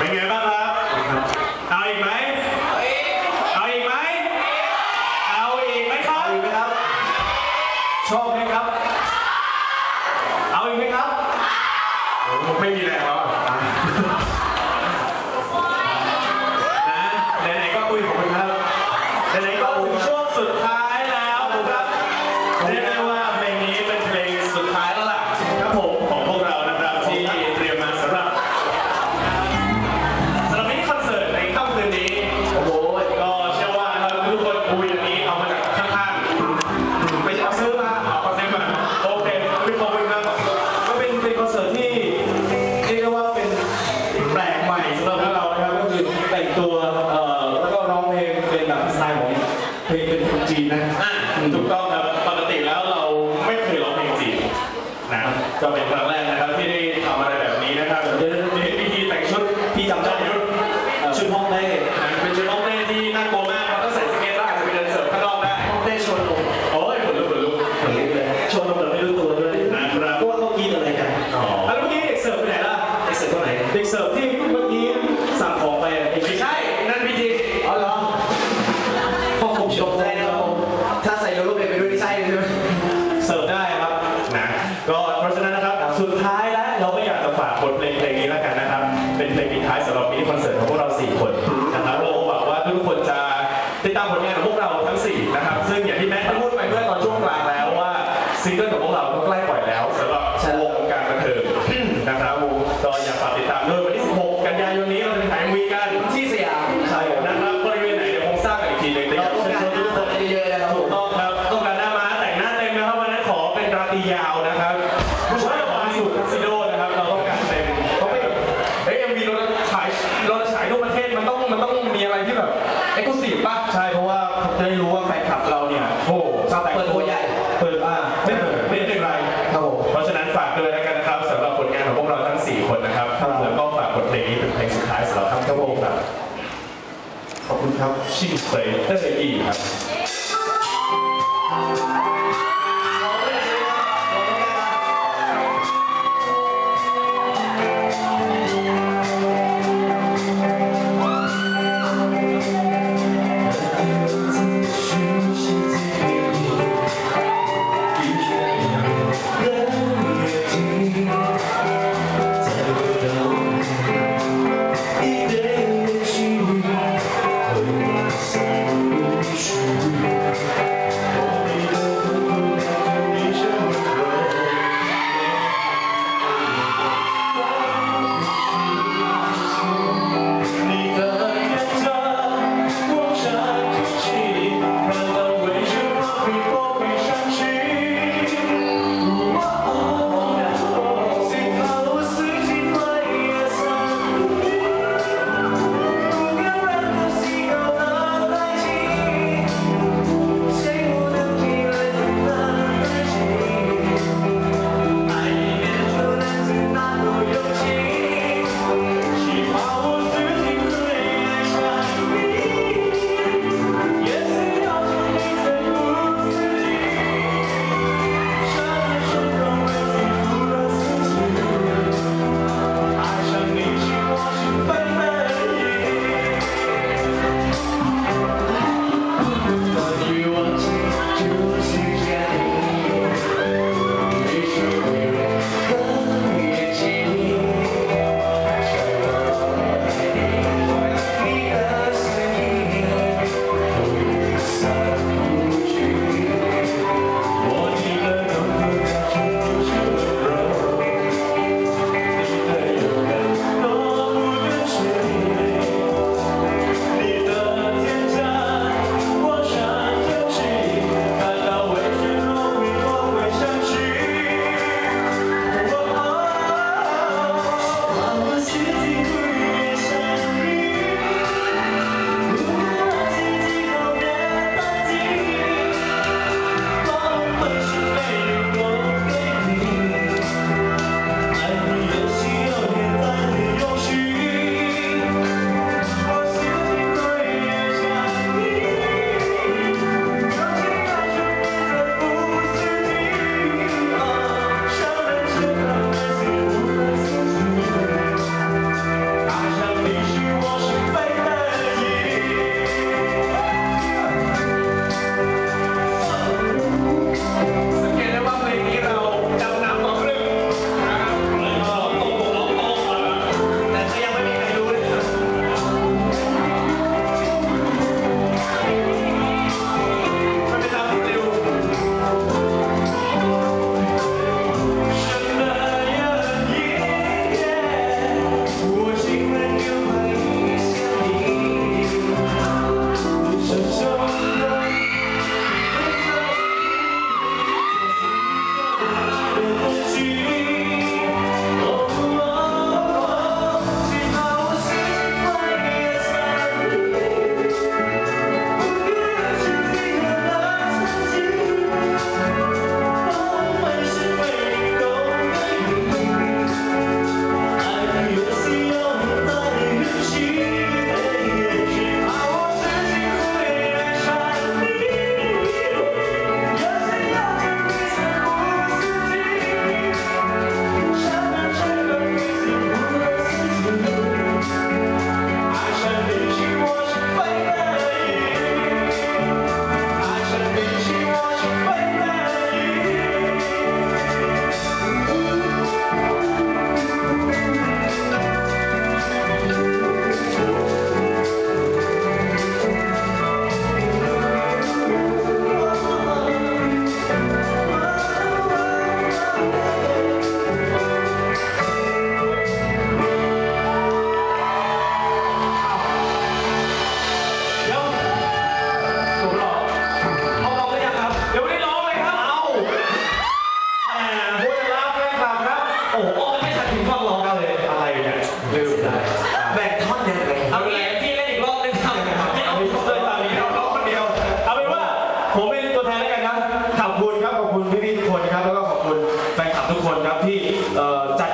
เป็นไงบ้างครับ เอาอีกไหม เอาอีกไหม เอาอีกไหมครับชอบไหมครับ เอาอีกไหมครับไม่มีแล้วอะอะไหนๆก็อุ้ยขอบคุไหนๆก็ถึงช่วงสุดท้ายแล้วครับ 敬杯的一台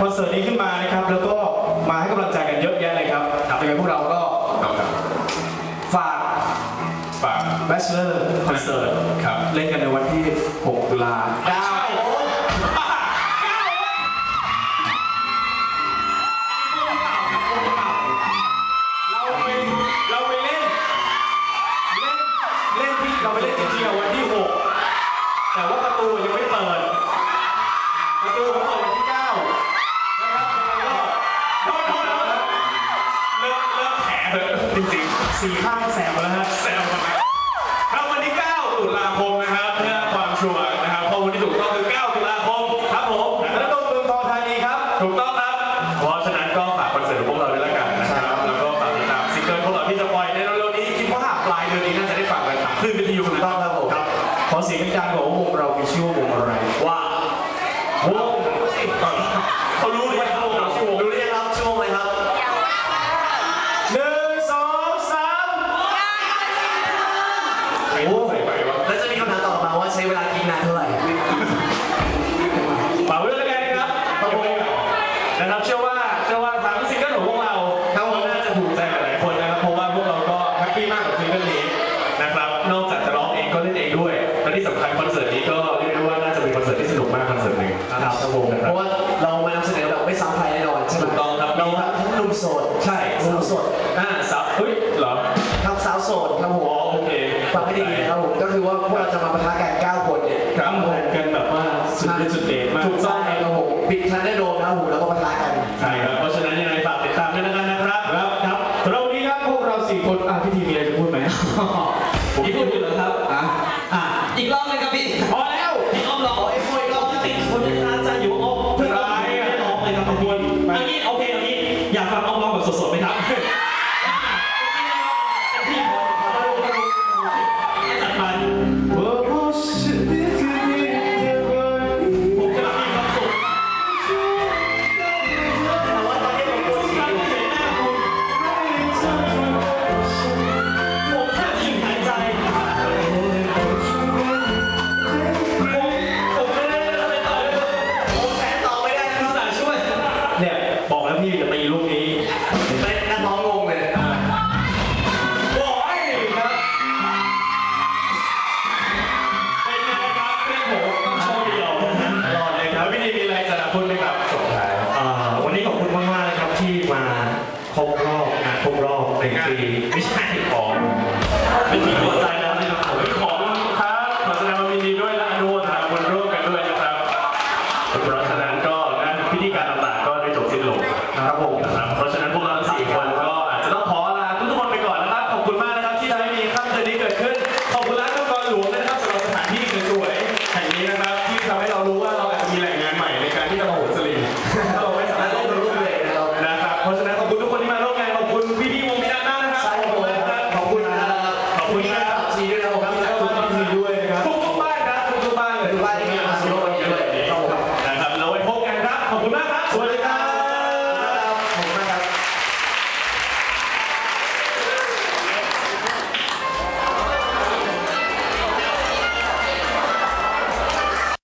คอนเสิร์ตนี้ขึ้นมานะครับ แล้วก็มาให้กำลังใจกันเยอะแยะเลยครับครับยังไงพวกเราก็คบครับฝาก ฝาก Bachelor Concert รับ เล่นกันในวันที่ 6 ตุลาค เขารู้ไหมเขารู้ ฟังให้ดีนะครับผมก็คือว่าพวกเราจะมาปะทะกัน9คนเนี่ยครับผมกันแบบว่าสุดฤทดสุดเด็ดมากถูกต้องครับผมปิดทันได้โดนนะครับผมแล้วก็ปะทะกันใช่ครับเพราะฉะนั้นยังไงฝากติดตามด้วยนะครับครับครับสราวันนี้ครับพวกเราสี่คนอะพี่ทีมีอะไรจะพูดไหมผมพูดอยู่แล้วครับอะอะอีกรอบนึงครับพี่พอแล้วพี่อ้อมรอไอ้พวยรอบที่ติดคนที่คาใจอยู่ ครับผมรับเพราะ